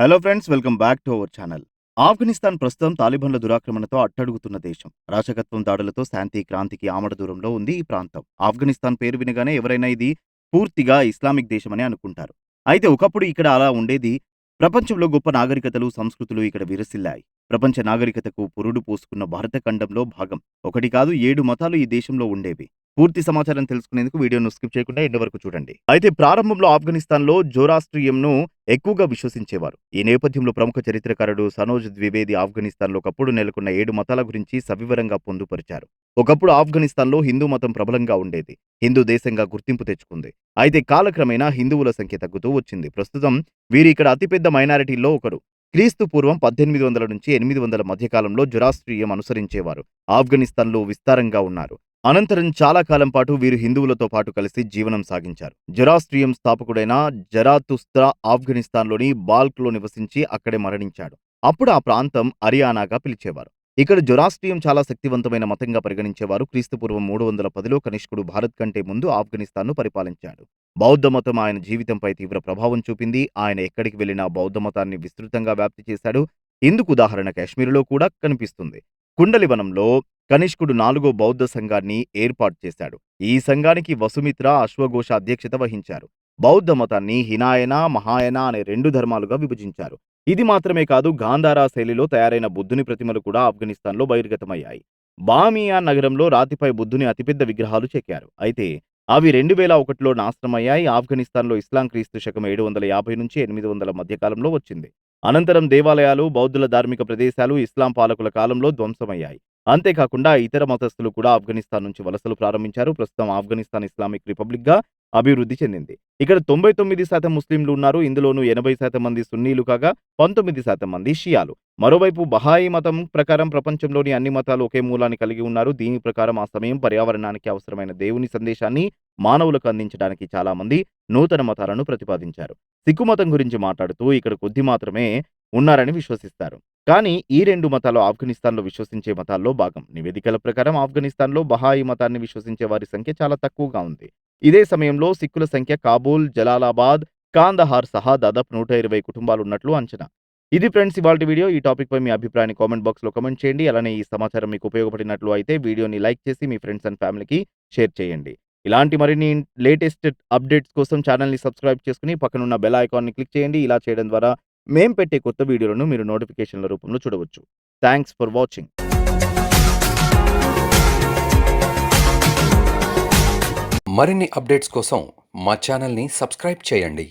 Hello friends welcome back to our channel Afghanistan ప్రస్తుతం తాలిబాన్ల దురాక్రమణతో అట్టడుగుతున్న దేశం. రాచకత్వం దాడులతో శాంతి క్రాంతికి ఆమడ దూరంలో ఉంది ఈ ప్రాంతం. ఆఫ్ఘనిస్తాన్ పేరు వినగానే ఎవరైనా ఇది పూర్తిగా ఇస్లామిక్ దేశమని అనుకుంటారు. అయితే ఒకప్పుడు ఇక్కడ అలా ఉండేది. ప్రపంచంలో గొప్ప నాగరికతలు సంస్కృతులు ఇక్కడ విరసిల్లాయి. ప్రపంచ నాగరికతకు పురుడు పోసుకున్న భారత ఖండంలో భాగం. ఒకటి కాదు ఏడు మతాలు ఈ దేశంలో ఉండేవి. పూర్తి సమాచారం తెలుసుకునేందుకు వీడియోను స్కిప్ చేయకుండా ఎండ్ వరకు చూడండి. అయితే ప్రారంభంలో ఆఫ్ఘనిస్తాన్లో జోరాస్ట్రియంను ఎక్కువగా విశ్వసించేవారు. ఈ నేపథ్యంలో ప్రముఖ చరిత్రకారుడు సనోజ్ ద్వివేది ఆఫ్ఘనిస్తాన్లో ఒకప్పుడు నెలకొన్న ఏడు మతాల గురించి సవివరంగా పొందుపరిచారు. ఒకప్పుడు ఆఫ్ఘనిస్తాన్లో హిందూ మతం ప్రబలంగా ఉండేది. హిందూ దేశంగా గుర్తింపు తెచ్చుకుంది. అయితే కాలక్రమేణా హిందువుల సంఖ్య తగ్గుతూ వచ్చింది. ప్రస్తుతం వీరి ఇక్కడ అతిపెద్ద మైనారిటీల్లో ఒకరు. క్రీస్తు పూర్వం పద్దెనిమిది వందల నుంచి ఎనిమిది వందల మధ్యకాలంలో జొరాస్ట్రియం అనుసరించేవారు. ఆఫ్ఘనిస్తాన్లో విస్తారంగా ఉన్నారు. అనంతరం చాలా కాలం పాటు వీరు హిందువులతో పాటు కలిసి జీవనం సాగించారు. జరాస్ట్రియం స్థాపకుడైన జరాతుస్త్రా ఆఫ్ఘనిస్తాన్లోని బాల్క్లో నివసించి అక్కడే మరణించాడు. అప్పుడు ఆ ప్రాంతం అరియానాగా పిలిచేవారు. ఇక్కడ జొరాస్ట్రియం చాలా శక్తివంతమైన మతంగా పరిగణించేవారు. క్రీస్తుపూర్వం మూడు వందల పదిలో కనిష్కుడు భారత్ కంటే ముందు ఆఫ్ఘనిస్తాన్ను పరిపాలించాడు. బౌద్ధ మతం ఆయన జీవితంపై తీవ్ర ప్రభావం చూపింది. ఆయన ఎక్కడికి వెళ్ళినా బౌద్ధ మతాన్ని విస్తృతంగా వ్యాప్తి చేశాడు. ఇందుకు ఉదాహరణ కాశ్మీరులో కూడా కనిపిస్తుంది. కుండలివనంలో కనిష్కుడు నాలుగో బౌద్ధ సంఘాన్ని ఏర్పాటు చేశాడు. ఈ సంఘానికి వసుమిత్ర అశ్వఘోష అధ్యక్షత వహించారు. బౌద్ధ మతాన్ని హినాయన మహాయన అనే రెండు ధర్మాలుగా విభజించారు. ఇది మాత్రమే కాదు గాంధారా శైలిలో తయారైన బుద్ధుని ప్రతిమలు కూడా ఆఫ్ఘనిస్తాన్లో బహిర్గతమయ్యాయి. బామియా నగరంలో రాతిపై బుద్ధుని అతిపెద్ద విగ్రహాలు చెక్కారు. అయితే అవి రెండు వేల ఒకటిలో నాశనమయ్యాయి. ఆఫ్ఘనిస్తాన్లో ఇస్లాం క్రీస్తు శకం ఏడు వందల యాభై నుంచి ఎనిమిది వందల మధ్యకాలంలో వచ్చింది. అనంతరం దేవాలయాలు బౌద్ధుల ధార్మిక ప్రదేశాలు ఇస్లాం పాలకుల కాలంలో ధ్వంసమయ్యాయి. అంతేకాకుండా ఇతర మతస్థులు కూడా ఆఫ్ఘనిస్తాన్ నుంచి వలసలు ప్రారంభించారు. ప్రస్తుతం ఆఫ్ఘనిస్తాన్ ఇస్లామిక్ రిపబ్లిక్గా అభివృద్ధి చెందింది. ఇక్కడ తొంభై తొమ్మిది శాతం ముస్లింలు ఉన్నారు. ఇందులోనూ ఎనభై శాతం మంది సున్నీలు కాగా పంతొమ్మిది శాతం మంది షియాలు. మరోవైపు బహాయి మతం ప్రకారం ప్రపంచంలోని అన్ని మతాలు ఒకే మూలాన్ని కలిగి ఉన్నారు. దీని ప్రకారం ఆ సమయం పర్యావరణానికి అవసరమైన దేవుని సందేశాన్ని మానవులకు అందించడానికి చాలామంది నూతన మతాలను ప్రతిపాదించారు. సిక్కు మతం గురించి మాట్లాడుతూ ఇక్కడ కొద్ది మాత్రమే ఉన్నారని విశ్వసిస్తారు. కానీ ఈ రెండు మతాలు ఆఫ్ఘనిస్తాన్లో విశ్వసించే మతాల్లో భాగం. నివేదికల ప్రకారం ఆఫ్ఘనిస్తాన్లో బహాయి మతాన్ని విశ్వసించే వారి సంఖ్య చాలా తక్కువగా ఉంది. ఇదే సమయంలో సిక్కుల సంఖ్య కాబూల్ జలాలాబాద్ కాందహార్ సహా దాదాపు నూట ఇరవై కుటుంబాలు ఉన్నట్లు అంచనా. ఇది ఫ్రెండ్స్ ఇవాళ వీడియో. ఈ టాపిక్ పై మీ అభిప్రాయాన్ని కామెంట్ బాక్స్లో కామెంట్ చేయండి. అలానే ఈ సమాచారం మీకు ఉపయోగపడినట్లు అయితే వీడియోని లైక్ చేసి మీ ఫ్రెండ్స్ అండ్ ఫ్యామిలీకి షేర్ చేయండి. ఇలాంటి మరిన్ని లేటెస్ట్ అప్డేట్స్ కోసం ఛానల్ని సబ్స్క్రైబ్ చేసుకుని పక్కనున్న బెల్ ఐకాన్ని క్లిక్ చేయండి. ఇలా చేయడం ద్వారా మేం పెట్టే కొత్త వీడియోలను మీరు నోటిఫికేషన్ల రూపంలో చూడవచ్చు. Thanks for watching. మరిన్ని అప్డేట్స్ కోసం మా ఛానల్ని సబ్స్క్రైబ్ చేయండి.